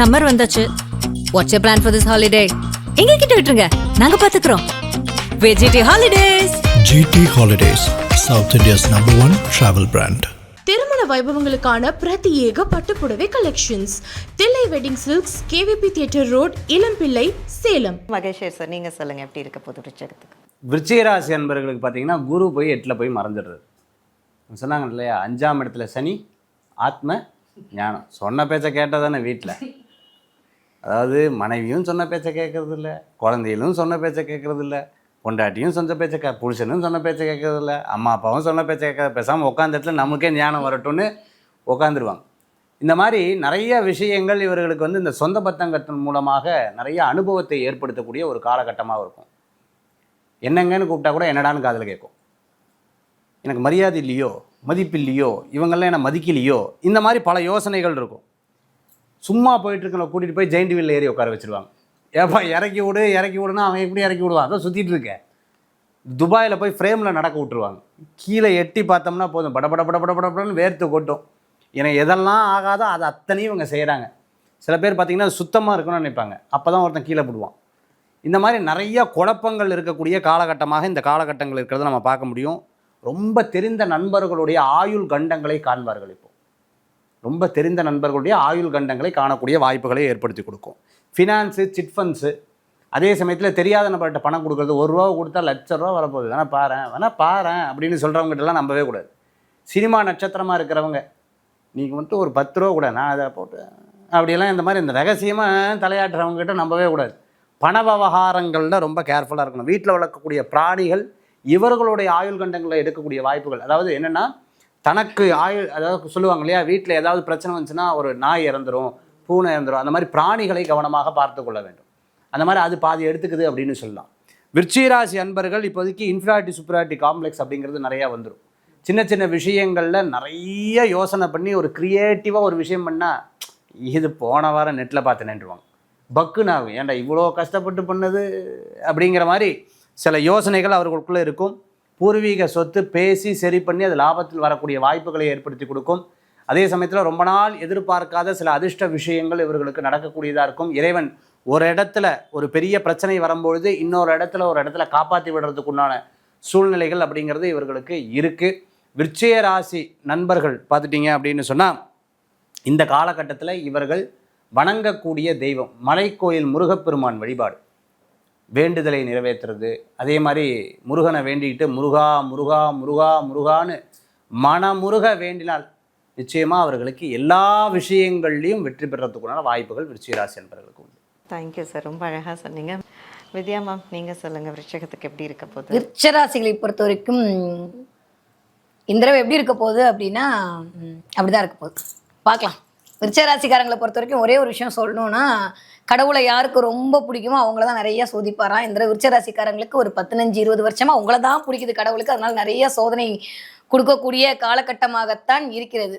Summer வந்தாச்சு. What's you plan for this holiday எங்க கிட்ட விட்டுருங்க. நாங்க பாத்துக்கிறோம். VGT holidays GT Holidays, South India's number one travel brand. திருமண வைபவங்களுக்கான பிரத்யேக பட்டுப்புடவை collections Thillai wedding silks KVP theatre road Ilampillai Salem. Maheshar sir நீங்கள் சொல்லுங்கள் எப்படி இருக்க போகுது விருச்சகத்துக்கு? விருச்சிக ராசி அன்பர்களுக்கு பார்த்தீங்கன்னா குரு போய் எட்டில் போய் மறைஞ்சிடுறது சொன்னாங்க இல்லையா அஞ்சாம் இடத்துல சனி ஆத்ம ஞானம். சொன்ன பேச்சை கேட்டால் தானே வீட்டில் அதாவது மனைவியும் சொன்ன பேச்சை கேட்கறது இல்லை குழந்தைகளும் சொன்ன பேச்சை கேட்கறது இல்லை பொண்டாட்டியும் சொன்ன பேச்சை கே புருஷனும் சொன்ன பேச்சை கேட்கறது இல்லை அம்மா அப்பாவும் சொன்ன பேச்சை கேட்க பேசாமல் உட்காந்த இடத்துல நமக்கே ஞானம் வரட்டும்னு உட்காந்துருவாங்க இந்த மாதிரி நிறைய விஷயங்கள் இவர்களுக்கு வந்து இந்த சொந்த பத்தங்கத்தின் மூலமாக நிறைய அனுபவத்தை ஏற்படுத்தக்கூடிய ஒரு காலகட்டமாக இருக்கும். என்னங்கன்னு கூப்பிட்டா கூட என்னடான்னு காதில் கேட்கும். எனக்கு மரியாதை இல்லையோ மதிப்பு இல்லையோ இவங்கெல்லாம் என்னை மதிக்கலையோ இந்த மாதிரி பல யோசனைகள் இருக்கும். சும்மா போயிட்டு கூட்டிகிட்டு போய் ஜெயிண்ட் வீல்ல ஏறி உட்கார வச்சுருவாங்க. ஏப்பா இறக்கி விடு இறக்கி விடுனா அவன் எப்படி இறக்கி விடுவான்? அதான் சுற்றிட்டு இருக்கேன். துபாயில் போய் ஃப்ரேமில் நடக்க விட்டுருவாங்க. கீழே எட்டி பார்த்தோம்னா போதும். பட பட பட பட படப்படன்னு வேர்த்து கொட்டும். எனக்கு எதெல்லாம் ஆகாதோ அது அத்தனையும் இவங்க செய்கிறாங்க சில பேர் பார்த்தீங்கன்னா சுத்தமாக இருக்கணும்னு நினைப்பாங்க. அப்போ தான் ஒருத்தன் கீழே போடுவான். இந்த மாதிரி நிறைய குழப்பங்கள் இருக்கக்கூடிய காலகட்டமாக இந்த காலகட்டங்கள் இருக்கிறத நம்ம பார்க்க முடியும். ரொம்ப தெரிந்த நண்பர்களுடைய ஆயுள் கண்டங்களை காண்பார்கள் இப்போ. ரொம்ப தெரிந்த நண்பர்களுடைய ஆயுள் கண்டங்களை காணக்கூடிய வாய்ப்புகளை ஏற்படுத்தி கொடுக்கும். ஃபினான்ஸு சிட் ஃபண்ட்ஸு அதே சமயத்தில் தெரியாத நபர்கிட்ட பணம் கொடுக்குறது ஒரு ரூபா கொடுத்தா லட்ச ரூபா வரப்போகுது. வேணா பாரு வேணா பாரு அப்படின்னு சொல்கிறவங்ககிட்டலாம் நம்பவே கூடாது. சினிமா நட்சத்திரமாக இருக்கிறவங்க நீங்கள் மட்டும் ஒரு பத்து ரூபா கூட நான் அதை போட்டு அப்படியெல்லாம் இந்த மாதிரி இந்த ரகசியமாக தலையாட்டுறவங்ககிட்ட நம்பவே கூடாது. பண விவகாரங்களில் ரொம்ப கேர்ஃபுல்லாக இருக்கணும். வீட்டில் வளர்க்கக்கூடிய பிராணிகள் இவர்களுடைய ஆயுள் கண்டங்களை எடுக்கக்கூடிய வாய்ப்புகள். அதாவது என்னென்னா தனக்கு ஆயுள் அதாவது சொல்லுவாங்க இல்லையா வீட்டில் ஏதாவது பிரச்சனை வந்துச்சுன்னா ஒரு நாய் இறந்துரும் பூனை இறந்துரும் அந்த மாதிரி பிராணிகளை கவனமாக பார்த்து கொள்ள வேண்டும். அந்த மாதிரி அது பாதி எடுத்துக்குது அப்படின்னு சொல்லலாம். விருச்சிராசி அன்பர்கள் இப்போதைக்கு இன்ஃபிராட்டி சுப்ராட்டி காம்ப்ளெக்ஸ் அப்படிங்கிறது நிறையா வந்துடும் சின்ன சின்ன விஷயங்களில் நிறைய யோசனை பண்ணி ஒரு க்ரியேட்டிவாக ஒரு விஷயம் பண்ணால் இது போன வாரம் நெட்டில் பார்த்து நின்றுவாங்க பக்குன்னு ஆகும். ஏன்டா இவ்வளோ கஷ்டப்பட்டு பண்ணது? அப்படிங்கிற மாதிரி சில யோசனைகள் அவர்களுக்குள்ளே இருக்கும். பூர்வீக சொத்து பேசி சரி பண்ணி அது லாபத்தில் வரக்கூடிய வாய்ப்புகளை ஏற்படுத்தி கொடுக்கும். அதே சமயத்தில் ரொம்ப நாள் எதிர்பார்க்காத சில அதிர்ஷ்ட விஷயங்கள் இவர்களுக்கு நடக்கக்கூடியதாக இருக்கும். இறைவன் ஒரு இடத்துல ஒரு பெரிய பிரச்சனை வரும்பொழுது இன்னொரு இடத்துல ஒரு இடத்துல காப்பாற்றி விடுறதுக்குண்டான சூழ்நிலைகள் அப்படிங்கிறது இவர்களுக்கு இருக்குது விருச்சிக ராசி நண்பர்கள் பார்த்துட்டீங்க அப்படின்னு சொன்னால் இந்த காலகட்டத்தில் இவர்கள் வணங்கக்கூடிய தெய்வம் மலைக்கோயில் முருகப்பெருமான் வழிபாடு. வேண்டுதலை நிறைவேற்றுறது. அதே மாதிரி முருகனை வேண்டிக்கிட்டு முருகா முருகா முருகா முருகான்னு மனமுருக வேண்டினால் நிச்சயமாக அவர்களுக்கு எல்லா விஷயங்கள்லையும் வெற்றி பெறத்துக்குண்டான வாய்ப்புகள் விருச்சிகராசி என்பவர்களுக்கு உண்டு. தேங்க்யூ சார் ரொம்ப அழகாக சொன்னீங்க. வித்யா மேம் நீங்கள் சொல்லுங்கள் விருச்சகத்துக்கு எப்படி இருக்க போகுது? விருச்சராசிகளை பொறுத்த வரைக்கும் இந்த தடவை எப்படி இருக்க போகுது அப்படின்னா அப்படிதான் இருக்க போகுது. பார்க்கலாம். விருச்சராசிக்காரங்களை பொறுத்த வரைக்கும் ஒரே ஒரு விஷயம் சொல்லணும்னா கடவுளை யாருக்கு ரொம்ப பிடிக்குமோ அவங்கள தான் நிறைய சோதிப்பாராம் இந்த விருச்சராசிக்காரங்களுக்கு ஒரு பதினஞ்சு இருபது வருஷமா அவங்கள தான் பிடிக்குது கடவுளுக்கு. அதனால நிறைய சோதனை கொடுக்கக்கூடிய காலகட்டமாகத்தான் இருக்கிறது.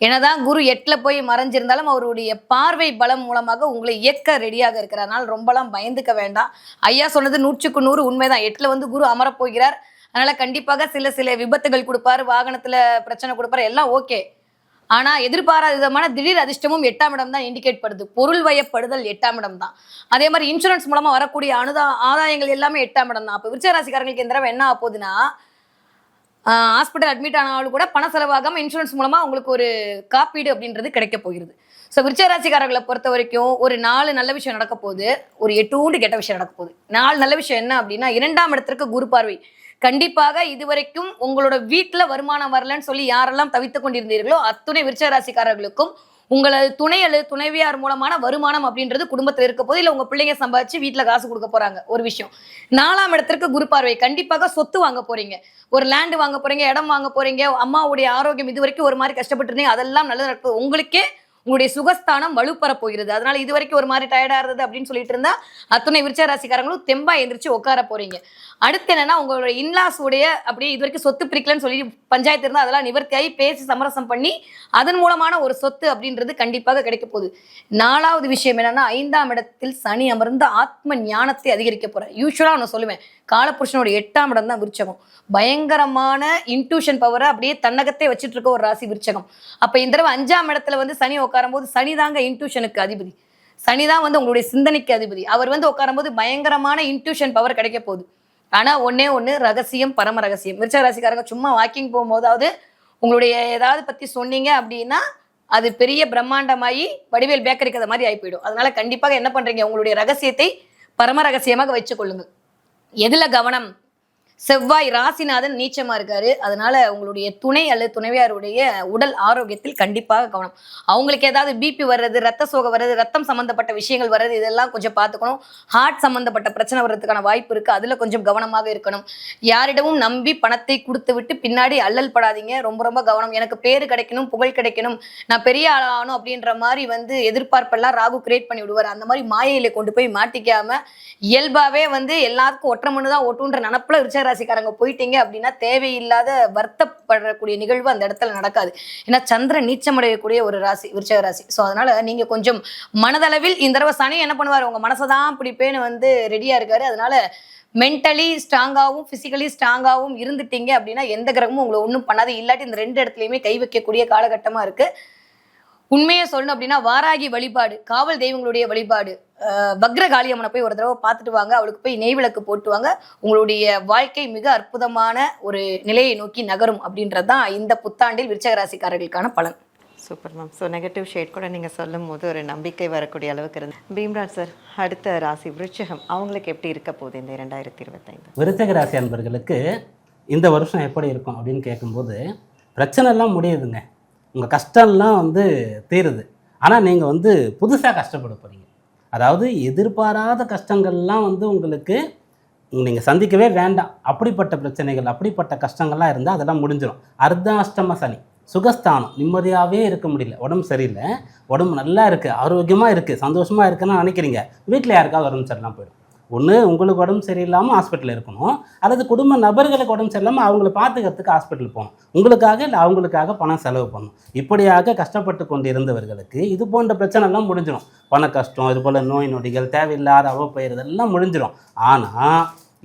என்னதான் குரு எட்டில் போய் மறைஞ்சிருந்தாலும் அவருடைய பார்வை பலம் மூலமாக உங்களை இயக்க ரெடியாக இருக்கிறனால ரொம்பலாம் பயந்துக்க வேண்டாம். ஐயா சொன்னது நூற்றுக்கு நூறு உண்மைதான். எட்டில் வந்து குரு அமரப் போகிறார். அதனால கண்டிப்பாக சில சில விபத்துகள் கொடுப்பாரு வாகனத்தில் பிரச்சனை கொடுப்பாரு. எல்லாம் ஓகே ஆனா எதிர்பாராத விதமான திடீர் அதிர்ஷ்டமும் எட்டாம் இடம் தான் இண்டிகேட் படுது. பொருள் வயப்படுதல் எட்டாம் இடம் தான். அதே மாதிரி இன்சூரன்ஸ் மூலமா வரக்கூடிய அனுதா ஆதாயங்கள் எல்லாமே எட்டாம் இடம் தான். அப்போ விருச்சராசிக்காரங்களுக்கு இந்த தடவை என்ன ஆக போகுதுன்னா ஹாஸ்பிட்டல் அட்மிட் ஆனாலும் கூட பண செலவாகாம இன்சூரன்ஸ் மூலமா உங்களுக்கு ஒரு காப்பீடு அப்படின்றது கிடைக்க போகிறது. ஸோ விருச்சராசிக்காரர்களை பொறுத்த வரைக்கும் ஒரு நாலு நல்ல விஷயம் நடக்க போகுது. ஒரு எட்டூண்டு கெட்ட விஷயம் நடக்க போகுது. நாலு நல்ல விஷயம் என்ன அப்படின்னா இரண்டாம் இடத்திற்கு குரு பார்வை. கண்டிப்பாக இதுவரைக்கும் உங்களோட வீட்டுல வருமானம் வரலன்னு சொல்லி யாரெல்லாம் தவித்துக் கொண்டிருந்தீர்களோ அத்துணை விருச்சராசிக்காரர்களுக்கும் உங்களது துணை அல்லது துணைவியார் மூலமான வருமானம் அப்படின்றது குடும்பத்தில் இருக்க போது இல்லை உங்க பிள்ளைங்க சம்பாதிச்சு வீட்டில் காசு கொடுக்க போறாங்க. ஒரு விஷயம். நாலாம் இடத்திற்கு குரு பார்வை. கண்டிப்பாக சொத்து வாங்க போறீங்க. ஒரு லேண்டு வாங்க போறீங்க இடம் வாங்க போறீங்க. அம்மாவுடைய ஆரோக்கியம் இது வரைக்கும் ஒரு மாதிரி கஷ்டப்பட்டு இருந்தீங்க அதெல்லாம் நல்லது நடக்கும் உங்களுக்கே உங்களுடைய சுகஸ்தானம் வலுப்பெற போகிறது. அதனால இது வரைக்கும் ஒரு மாதிரி டயர்டா இருந்தது அப்படின்னு சொல்லிட்டு இருந்தா அத்துணை விருச்ச ராசிக்காரங்களும் தெம்பா எந்திரிச்சு உட்கார போறீங்க. அடுத்து என்னன்னா உங்களோட இன்லாஸ் உடைய அப்படியே இது வரைக்கும் சொத்து பிரிக்கலன்னு சொல்லி பஞ்சாயத்து இருந்தா அதெல்லாம் நிவர்த்தியாகி பேசி சமரசம் பண்ணி அதன் மூலமான ஒரு சொத்து அப்படின்றது கண்டிப்பாக கிடைக்க போகுது. நாலாவது விஷயம் என்னன்னா ஐந்தாம் இடத்தில் சனி அமர்ந்து ஆத்ம ஞானத்தை அதிகரிக்க போறேன் யூஸ்வலா நான் சொல்லுவேன். காலபுருஷனோட எட்டாம் இடம் தான் விருச்சகம். பயங்கரமான இன்ட்யூஷன் பவரை அப்படியே தன்னகத்தை வச்சுட்டு இருக்க ஒரு ராசி விருச்சகம். அப்ப இந்த தடவை அஞ்சாம் இடத்துல வந்து சனி உட்காரும்போது சனி தாங்க இன்ட்யூஷனுக்கு அதிபதி. சனி தான் வந்து உங்களுடைய சிந்தனைக்கு அதிபதி. அவர் வந்து உட்காரும்போது பயங்கரமான இன்ட்யூஷன் பவர் கிடைக்க போகுது. ஆனா ஒன்னே ஒன்று ரகசியம் பரம ரகசியம். விருச்சக ராசிக்காரங்க சும்மா வாக்கிங் போகும்போதாவது உங்களுடைய ஏதாவது பத்தி சொன்னீங்க அப்படின்னா அது பெரிய பிரம்மாண்டமாயி வடிவேல் பேக்கரிக்கு அது மாதிரி ஆகி போயிடும் அதனால கண்டிப்பாக என்ன பண்றீங்க? உங்களுடைய ரகசியத்தை பரம ரகசியமாக வச்சுக் கொள்ளுங்கள். எதுல கவனம்? செவ்வாய் ராசிநாதன் நீச்சமா இருக்காரு. அதனால உங்களுடைய துணை அல்லது துணைவியாருடைய உடல் ஆரோக்கியத்தில் கண்டிப்பாக கவனம். அவங்களுக்கு ஏதாவது பிபி வர்றது ரத்த சோகை வர்றது ரத்தம் சம்பந்தப்பட்ட விஷயங்கள் வர்றது இதெல்லாம் கொஞ்சம் பார்த்துக்கணும். ஹார்ட் சம்பந்தப்பட்ட பிரச்சனை வர்றதுக்கான வாய்ப்பு இருக்கு. அதுல கொஞ்சம் கவனமாக இருக்கணும். யாரிடமும் நம்பி பணத்தை கொடுத்து விட்டு பின்னாடி அல்லல் படாதீங்க. ரொம்ப ரொம்ப கவனம். எனக்கு பேரு கிடைக்கணும் புகழ் கிடைக்கணும் நான் பெரிய ஆளாகணும் ஆகணும் அப்படின்ற மாதிரி வந்து எதிர்பார்ப்பெல்லாம் ராகு கிரியேட் பண்ணி விடுவார். அந்த மாதிரி மாயையில கொண்டு போய் மாட்டிக்காம இயல்பாவே வந்து எல்லாருக்கும் ஒற்றை மண்ணு தான் ஒட்டுன்ற நினப்புல விருச்சக ராசிக்காரங்க போயிட்டீங்க அப்படின்னா தேவையில்லாத வருத்தப்படக்கூடிய நிகழ்வு அந்த இடத்துல நடக்காது. ஏன்னா சந்திரன் நீச்சமடையக்கூடிய ஒரு ராசி விருச்சக ராசி. ஸோ அதனால நீங்க கொஞ்சம் மனதளவில் இந்த தடவை சனி என்ன பண்ணுவார்? உங்க மனசை தான் பிடிப்பேன்னு வந்து ரெடியா இருக்காரு. அதனால மென்டலி ஸ்ட்ராங்காகவும் ஃபிசிக்கலி ஸ்ட்ராங்காகவும் இருந்துட்டீங்க அப்படின்னா எந்த கிரகமும் உங்களை ஒன்றும் பண்ணாது. இல்லாட்டி இந்த ரெண்டு இடத்துலையுமே கை வைக்கக்கூடிய காலகட்டமாக இருக்குது உண்மையை சொல்லணும் அப்படின்னா வாராகி வழிபாடு காவல் தெய்வங்களுடைய வழிபாடு அஹ் வக்ர காளியம்மனை போய் ஒரு தடவை பார்த்துட்டு வாங்க. அவளுக்கு போய் நெய் விளக்கு போட்டு வாங்க உங்களுடைய வாழ்க்கை மிக அற்புதமான ஒரு நிலையை நோக்கி நகரும் அப்படின்றது தான் இந்த புத்தாண்டில் விருச்சக ராசிக்காரர்களுக்கான பலன். Super ma'am. So negative shade கூட நீங்கள் சொல்லும் போது ஒரு நம்பிக்கை வரக்கூடிய அளவுக்கு இருந்து. பீம்ராஜ் சார் அடுத்த ராசி விருச்சிகம் அவங்களுக்கு எப்படி இருக்க போகுது இந்த இரண்டாயிரத்தி இருபத்தைந்து? விருச்சக ராசி அன்பர்களுக்கு இந்த வருஷம் எப்படி இருக்கும் அப்படின்னு கேட்கும்போது பிரச்சனைலாம் முடியுதுங்க. உங்கள் கஷ்டம்லாம் வந்து தீருது. ஆனால் நீங்கள் வந்து புதுசாக கஷ்டப்பட போகிறீங்க அதாவது எதிர்பாராத கஷ்டங்கள்லாம் வந்து உங்களுக்கு நீங்கள் சந்திக்கவே வேண்டாம். அப்படிப்பட்ட பிரச்சனைகள் அப்படிப்பட்ட கஷ்டங்கள்லாம் இருந்தால் அதெல்லாம் முடிஞ்சிடும் அர்த்தாஷ்டம சனி சுகஸ்தானம் நிம்மதியாகவே இருக்க முடியல. உடம்பு சரியில்லை. உடம்பு நல்லா இருக்குது ஆரோக்கியமாக இருக்குது சந்தோஷமாக இருக்குன்னு நினைக்கிறீங்க. வீட்டில் யாருக்காவது உடம்பு சரியில்லாமல் போயிடும். ஒன்று உங்களுக்கு உடம்பு சரியில்லாமல் ஹாஸ்பிட்டலில் இருக்கணும். அல்லது குடும்ப நபர்களுக்கு உடம்பு சரியில்லாமல் அவங்கள பார்த்துக்கிறதுக்கு ஹாஸ்பிட்டல் போகணும். உங்களுக்காக இல்லை அவங்களுக்காக பணம் செலவு பண்ணணும். இப்படியாக கஷ்டப்பட்டு கொண்டு இருந்தவர்களுக்கு இது போன்ற பிரச்சனைலாம் முடிஞ்சிடும். பண கஷ்டம் இது போல் நோய் நொடிகள் தேவையில்லாத அவப்பெயர் இதெல்லாம் முடிஞ்சிடும். ஆனால்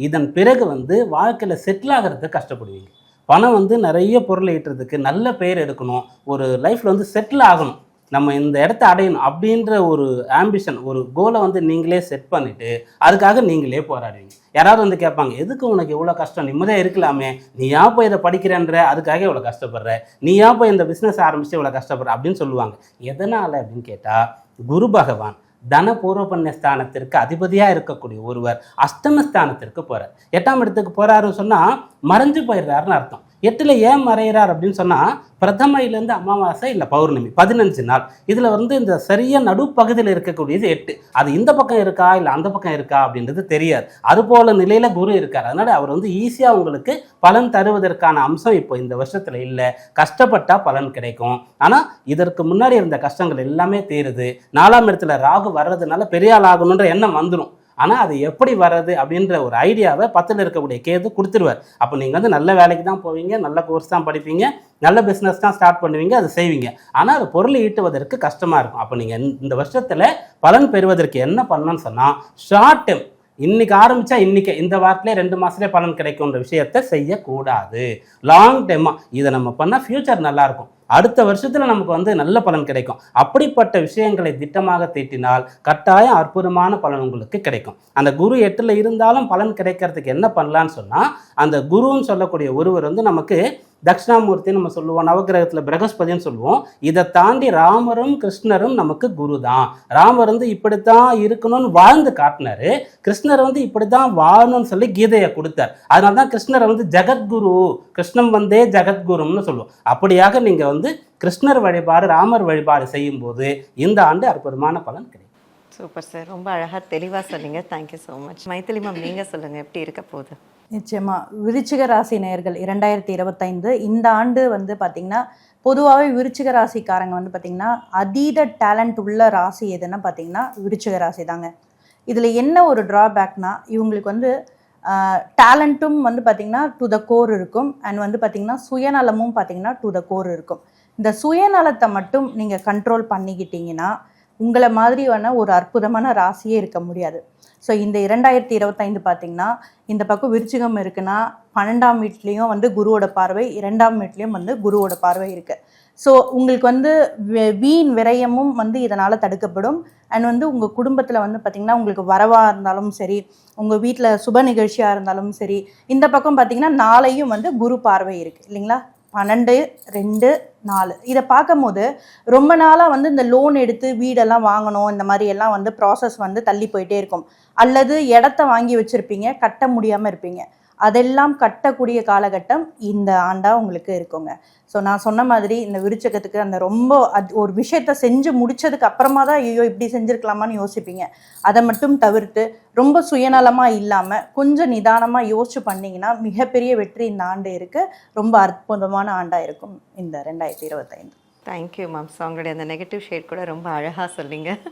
இதன் பிறகு வந்து வாழ்க்கையில் செட்டில் ஆகிறதுக்கு கஷ்டப்படுவீங்க. பணம் வந்து நிறைய பொருளை ஈட்டுறதுக்கு நல்ல பெயர் எடுக்கணும். ஒரு லைஃப்பில் வந்து செட்டில் ஆகணும். நம்ம இந்த இடத்த அடையணும் அப்படின்ற ஒரு ஆம்பிஷன் ஒரு கோலை வந்து நீங்களே செட் பண்ணிவிட்டு அதுக்காக நீங்களே போராடுவீங்க. யாராவது வந்து கேட்பாங்க எதுக்கு உனக்கு இவ்வளோ கஷ்டம்? நிம்மதியாக இருக்கலாமே. நீ ஏன் போய் இதை படிக்கிறேன்ற? அதுக்காக இவ்வளோ கஷ்டப்படுற? நீ ஏன் போய் இந்த பிஸ்னஸ் ஆரம்பிச்சு இவ்வளோ கஷ்டப்படுற? அப்படின்னு சொல்லுவாங்க. எதனால் அப்படின்னு கேட்டால் குரு பகவான் தன பூர்வபுண்ணிய ஸ்தானத்திற்கு அதிபதியாக இருக்கக்கூடிய ஒருவர் அஷ்டமஸ்தானத்திற்கு போகிறார் எட்டாம் இடத்துக்கு போகிறாருன்னு சொன்னால் மறைஞ்சு போயிடுறாருன்னு அர்த்தம். எட்டில் ஏன் மறைகிறார் அப்படின்னு சொன்னால் பிரதமையிலேருந்து அமாவாசை இல்லை பௌர்ணமி பதினஞ்சு நாள். இதில் வந்து இந்த சரியாக நடுப்பகுதியில் இருக்கக்கூடியது எட்டு. அது இந்த பக்கம் இருக்கா இல்லை அந்த பக்கம் இருக்கா அப்படின்றது தெரியாது. அதுபோல நிலையில் குரு இருக்கார். அதனால் அவர் வந்து ஈஸியாக உங்களுக்கு பலன் தருவதற்கான அம்சம் இப்போ இந்த வருஷத்தில் இல்லை. கஷ்டப்பட்டால் பலன் கிடைக்கும். ஆனால் இதற்கு முன்னாடி இருந்த கஷ்டங்கள் எல்லாமே தீருது. நாலாம் இடத்துல ராகு வர்றதுனால பெரிய ஆள் ஆகணுன்ற எண்ணம் வந்துடும் ஆனால் அது எப்படி வர்றது அப்படின்ற ஒரு ஐடியாவை பத்தில் இருக்கக்கூடிய கேது கொடுத்துருவார். அப்போ நீங்கள் வந்து நல்ல வேலைக்கு தான் போவீங்க நல்ல கோர்ஸ் தான் படிப்பீங்க நல்ல பிஸ்னஸ் தான் ஸ்டார்ட் பண்ணுவீங்க அதை செய்வீங்க. ஆனால் அது பொருளை ஈட்டுவதற்கு கஷ்டமாக இருக்கும். அப்போ நீங்கள் இந்த வருஷத்தில் பலன் பெறுவதற்கு என்ன பண்ணணும்னு சொன்னால் ஷார்ட் டைம் இன்னைக்கு ஆரம்பிச்சா இன்னைக்கு இந்த வாரத்திலே ரெண்டு மாசத்துலேயே பலன் கிடைக்கும்ன்ற விஷயத்தை செய்யக்கூடாது. லாங் டைமாக இதை நம்ம பண்ணால் ஃப்யூச்சர் நல்லாயிருக்கும் அடுத்த வருஷத்துல நமக்கு வந்து நல்ல பலன் கிடைக்கும். அப்படிப்பட்ட விஷயங்களை திட்டமாக தீட்டினால் கட்டாயம் அற்புதமான பலன் உங்களுக்கு கிடைக்கும். அந்த குரு எட்டுல இருந்தாலும் பலன் கிடைக்கிறதுக்கு என்ன பண்ணலான்னு சொன்னா அந்த குருன்னு சொல்லக்கூடிய ஒருவர் வந்து நமக்கு தட்சிணாமூர்த்தி நம்ம சொல்லுவோம் நவகிரகத்தில் பிரகஸ்பதின்னு சொல்லுவோம். இதை தாண்டி ராமரும் கிருஷ்ணரும் நமக்கு குரு தான் ராமர் வந்து இப்படித்தான் இருக்கணும்னு வாழ்ந்து காட்டினாரு. கிருஷ்ணர் வந்து இப்படித்தான் வாழணும்னு சொல்லி கீதையை கொடுத்தார். அதனால தான் கிருஷ்ணரை வந்து ஜெகத்குரு கிருஷ்ணன் வந்தே ஜெகத்குருன்னு சொல்லுவோம். அப்படியாக நீங்கள் வந்து கிருஷ்ணர் வழிபாடு ராமர் வழிபாடு செய்யும்போது இந்த ஆண்டு அற்புதமான பலன் கிடைக்கும். சூப்பர் சார் ரொம்ப அழகாக தெளிவாக சொன்னீங்க. Thank you so much Maithili ma'am நீங்கள் சொல்லுங்கள் எப்படி இருக்க போகுது? நிச்சயமா. விருச்சிக ராசி நேயர்கள் இரண்டாயிரத்தி இருபத்தைந்து இந்த ஆண்டு வந்து பார்த்திங்கன்னா பொதுவாகவே விருச்சிக ராசிக்காரங்க வந்து பார்த்திங்கன்னா அதீத டேலண்ட் உள்ள ராசி எதுன்னா பார்த்திங்கன்னா விருச்சிக ராசி தாங்க இதில் என்ன ஒரு ட்ராபேக்னா இவங்களுக்கு வந்து டேலண்ட்டும் வந்து பார்த்திங்கன்னா டு த கோர் இருக்கும். அண்ட் வந்து பார்த்தீங்கன்னா சுயநலமும் பார்த்தீங்கன்னா டு த கோர் இருக்கும். இந்த சுயநலத்தை மட்டும் நீங்கள் கண்ட்ரோல் பண்ணிக்கிட்டிங்கன்னா உங்களை மாதிரியான ஒரு அற்புதமான ராசியே இருக்க முடியாது. ஸோ இந்த இரண்டாயிரத்தி இருபத்தைந்து பார்த்தீங்கன்னா இந்த பக்கம் விருச்சிகம் இருக்குன்னா பன்னெண்டாம் வீட்லேயும் வந்து குருவோட பார்வை இரண்டாம் வீட்லேயும் வந்து குருவோட பார்வை இருக்குது ஸோ உங்களுக்கு வந்து வீண் விரயமும் வந்து இதனால் தடுக்கப்படும். அண்ட் வந்து உங்கள் குடும்பத்தில் வந்து பார்த்திங்கன்னா உங்களுக்கு வரவாக இருந்தாலும் சரி உங்கள் வீட்டில் சுப நிகழ்ச்சியாக இருந்தாலும் சரி இந்த பக்கம் பார்த்திங்கன்னா நாளையும் வந்து குரு பார்வை இருக்குது இல்லைங்களா? பன்னெண்டு ரெண்டு நாலு. இதை பார்க்கும்போது ரொம்ப நாளாக வந்து இந்த லோன் எடுத்து வீடெல்லாம் வாங்கணும் இந்த மாதிரி எல்லாம் வந்து ப்ராசஸ் வந்து தள்ளி போயிட்டே இருக்கும். அல்லது இடத்த வாங்கி வச்சுருப்பீங்க கட்ட முடியாமல் இருப்பீங்க. அதெல்லாம் கட்டக்கூடிய காலகட்டம் இந்த ஆண்டாக உங்களுக்கு இருக்குங்க. ஸோ நான் சொன்ன மாதிரி இந்த விருச்சகத்துக்கு அந்த ரொம்ப அது ஒரு விஷயத்த செஞ்சு முடித்ததுக்கு அப்புறமா தான் ஐயோ இப்படி செஞ்சுருக்கலாமான்னு யோசிப்பீங்க. அதை மட்டும் தவிர்த்து ரொம்ப சுயநலமாக இல்லாமல் கொஞ்சம் நிதானமாக யோசிச்சு பண்ணிங்கன்னா மிகப்பெரிய வெற்றி இந்த ஆண்டு இருக்குது ரொம்ப அற்புதமான ஆண்டாக இருக்கும் இந்த ரெண்டாயிரத்தி இருபத்தைந்து. தேங்க்யூ மேம் ஸோ உங்களுடைய அந்த நெகட்டிவ் ஷேட் கூட ரொம்ப அழகாக சொன்னீங்க.